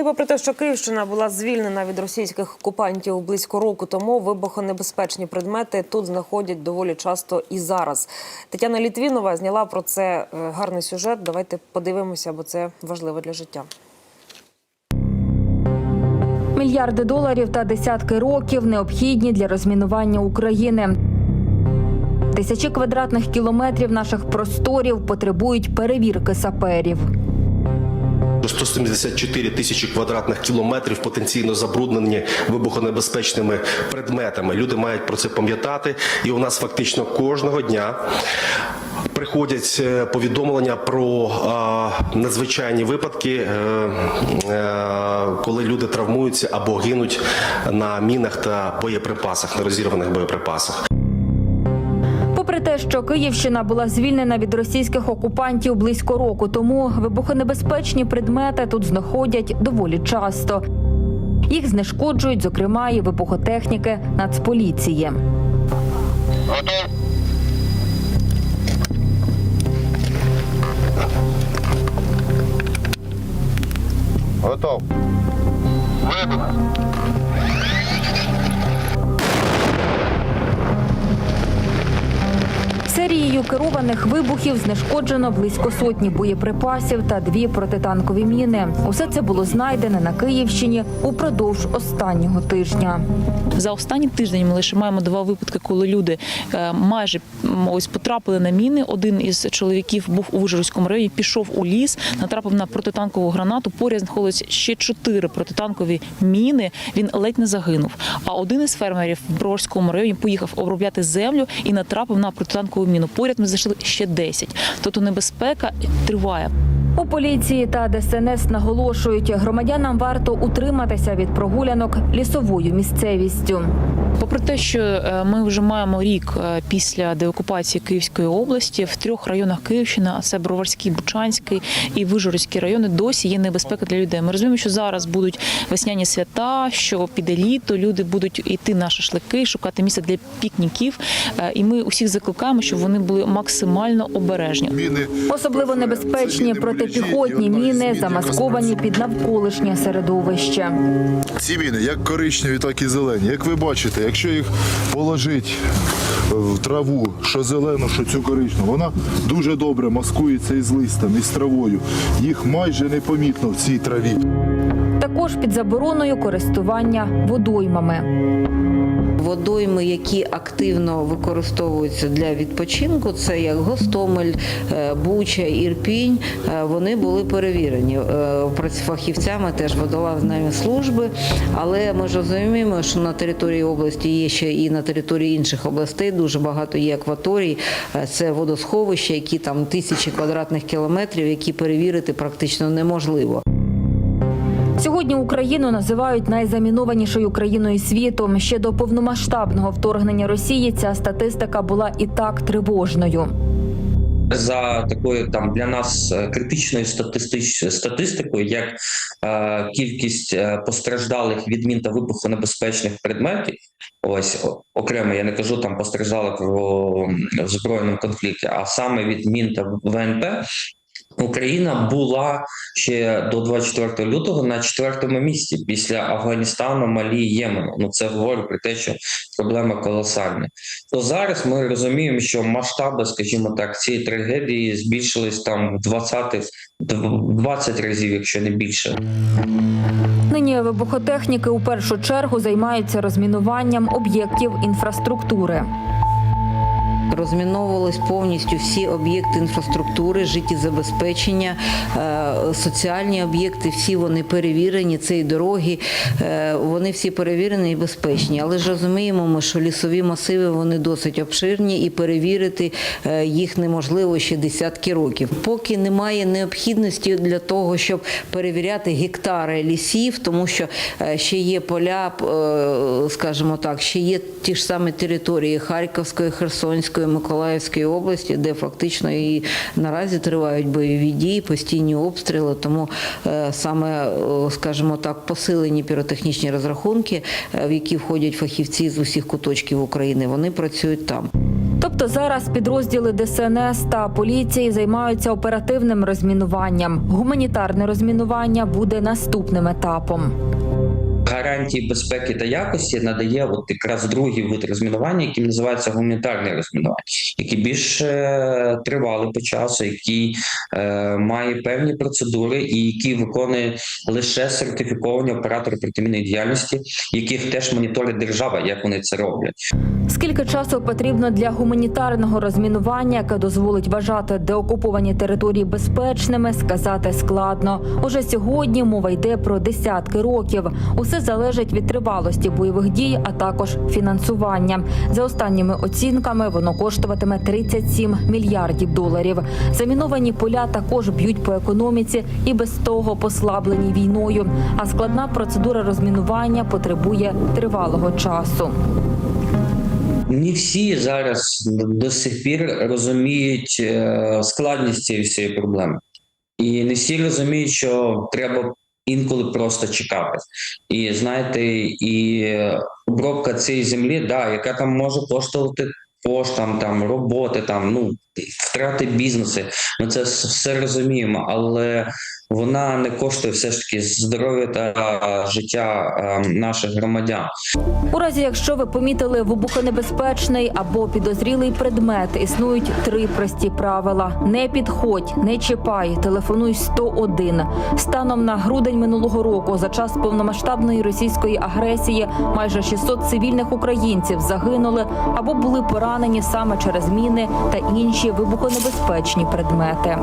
І попри те, що Київщина була звільнена від російських окупантів близько року тому, вибухонебезпечні предмети тут знаходять доволі часто і зараз. Тетяна Літвінова зняла про це е, гарний сюжет. Давайте подивимося, бо це важливо для життя. Мільярди доларів та десятки років необхідні для розмінування України. Тисячі квадратних кілометрів наших просторів потребують перевірки саперів. 174 тисячі квадратних кілометрів потенційно забруднені вибухонебезпечними предметами. Люди мають про це пам'ятати, і у нас фактично кожного дня. Приходять е, повідомлення про е, надзвичайні випадки, е, е, коли люди травмуються або гинуть на мінах та боєприпасах, на розірваних боєприпасах. Попри те, що Київщина була звільнена від російських окупантів близько року тому, вибухонебезпечні предмети тут знаходять доволі часто. Їх знешкоджують, зокрема, і вибухотехніки Нацполіції. Готов. Серією керованих вибухів знешкоджено близько сотні боєприпасів та дві протитанкові міни. Усе це було знайдене на Київщині упродовж останнього тижня. За останній тиждень ми лише маємо два випадки, коли люди е, майже ось потрапили на міни. Один із чоловіків був у Вижгородському районі, пішов у ліс, натрапив на протитанкову гранату. Поряд знаходились ще чотири протитанкові міни. Він ледь не загинув. А один із фермерів в Брожському районі поїхав обробляти землю і натрапив на протитанкову міну. Поряд ми знайшли ще 10. Тобто небезпека триває. У поліції та ДСНС наголошують, громадянам варто утриматися від прогулянок лісовою місцевістю. Попри те, що е, ми вже маємо рік е, після деокупації Київської області в трьох районах Київщини, а це Броварський, Бучанський і Вижгородський райони, досі є небезпека для людей. Ми розуміємо, що зараз будуть весняні свята, що піде літо, люди будуть йти на шашлики, шукати місце для пікніків. Е, І ми усіх закликаємо, щоб вони були максимально обережні. Особливо небезпечні протипіхотні міни, замасковані під навколишнє середовище. ці міни, як коричневі, так і зелені. Як ви бачите, якщо їх положить в траву, що зелену, що цю коричневу, вона дуже добре маскується із листом, із травою. Їх майже непомітно в цій траві. Також під забороною користування водоймами. Водойми, які активно використовуються для відпочинку, це як Гостомель, е, Буча, Ірпінь. е, Вони були перевірені е, фахівцями теж водолазної служби. Але ми ж розуміємо, що на території області є ще і на території інших областей дуже багато є акваторій. Це водосховища, які там тисячі квадратних кілометрів, які перевірити практично неможливо. Сьогодні Україну називають найзамінованішою країною світу. Ще до повномасштабного вторгнення Росії ця статистика була і так тривожною. за такою там для нас е, критичною статистич... статистикою, як е, кількість е, постраждалих від мін та вибухонебезпечних предметів. Ось окремо, я не кажу там постраждалих в, в збройному конфлікті, а саме від мін та ВНП. Україна була ще до 24 лютого на четвертому місці після Афганістану, Малі, Ємену. Ну це говорить про те, що проблема колосальна. То зараз ми розуміємо, що масштаби, скажімо так, цієї трагедії збільшились там в 20, 20 разів, якщо не більше. Нині вибухотехніки у першу чергу займаються розмінуванням об'єктів інфраструктури. Розміновувались повністю всі об'єкти інфраструктури, життєзабезпечення, е, соціальні об'єкти, всі вони перевірені, це і дороги, е, вони всі перевірені і безпечні. Але ж розуміємо ми, що лісові масиви вони досить обширні і перевірити е, їх неможливо ще десятки років. Поки немає необхідності для того, щоб перевіряти гектари лісів, тому що ще є поля, скажімо так, ще є ті ж самі території Харківської, Херсонської, Миколаївської області, де фактично і наразі тривають бойові дії, постійні обстріли. Тому е, саме, е, скажімо так, посилені піротехнічні розрахунки, е, в які входять фахівці з усіх куточків України, вони працюють там. Тобто зараз підрозділи ДСНС та поліції займаються оперативним розмінуванням. Гуманітарне розмінування буде наступним етапом. Гарантії безпеки та якості надає от якраз другий вид розмінування, який називається гуманітарне розмінування, який більш е, тривалий по часу, який е, має певні процедури і який виконує лише сертифіковані оператори протимінної діяльності, яких теж моніторить держава, як вони це роблять. Скільки часу потрібно для гуманітарного розмінування, яке дозволить вважати деокуповані території безпечними, сказати складно. Уже сьогодні мова йде про десятки років. Усе залежить від тривалості бойових дій, а також фінансування. За останніми оцінками воно коштуватиме 37 мільярдів доларів. Заміновані поля також б'ють по економіці і без того послаблені війною. А складна процедура розмінування потребує тривалого часу. Не всі зараз до сих пір розуміють е, складність цієї всієї проблеми, і не всі розуміють, що треба інколи просто чекати. І знаєте, і обробка цієї землі, да, яка там може коштувати Поштам, там роботи, там ну втрати бізнеси. Ми це все розуміємо, але вона не коштує все ж таки здоров'я та життя наших громадян. У разі, якщо ви помітили вибухонебезпечний або підозрілий предмет, існують три прості правила: не підходь, не чіпай, телефонуй 101. Станом на грудень минулого року, за час повномасштабної російської агресії, майже 600 цивільних українців загинули або були поранені саме через міни та інші вибухонебезпечні предмети.